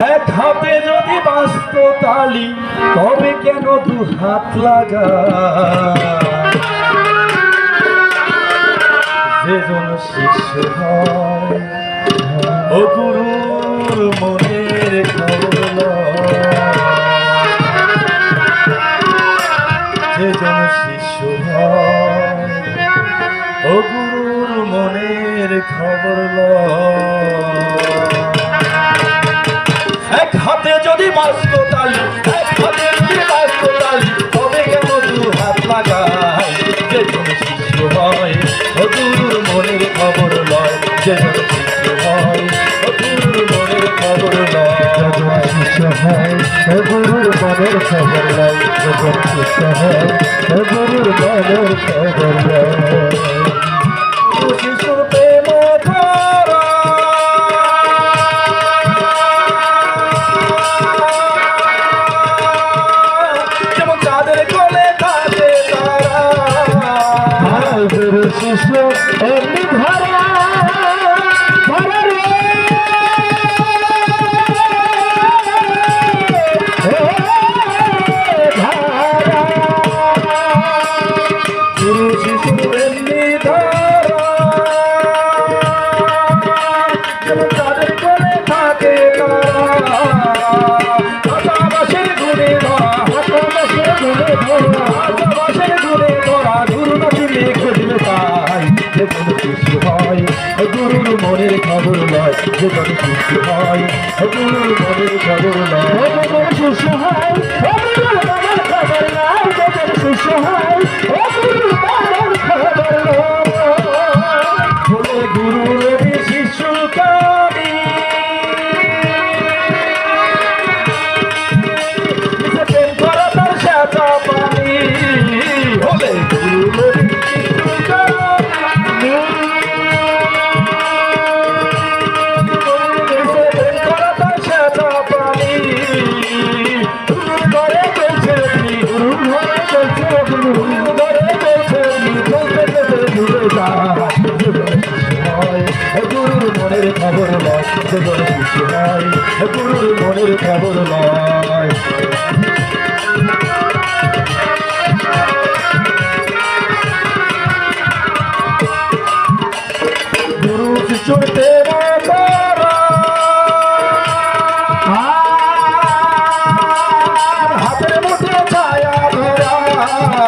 এক হাতে যদি বাস্ত তালি, তবে কেন দু হাত লাগা যেজন শিষ্য ও গুরুর মনের। যেজন শিষ্য ও গুরুর মনের খবর লয়। গুরুর মনের খবর হে গুরুর মনের খবর লাই কোনো শিশু হয়। গুরুর মনের খবর নয় কোনো শিশু হয়। গুরুর মনের খবর নয় শিষ্য হয়। যে বড় খুশি হয় গুরুর মনের খবর আর হাতের মুঠে ছায়া ধরা।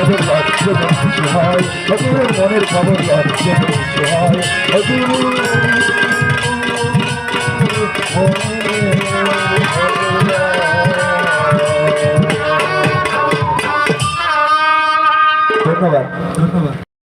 মনের খবর নয় শিশু হয় গুরুর মনের খবর হয় ধন্যবাদ ধন্যবাদ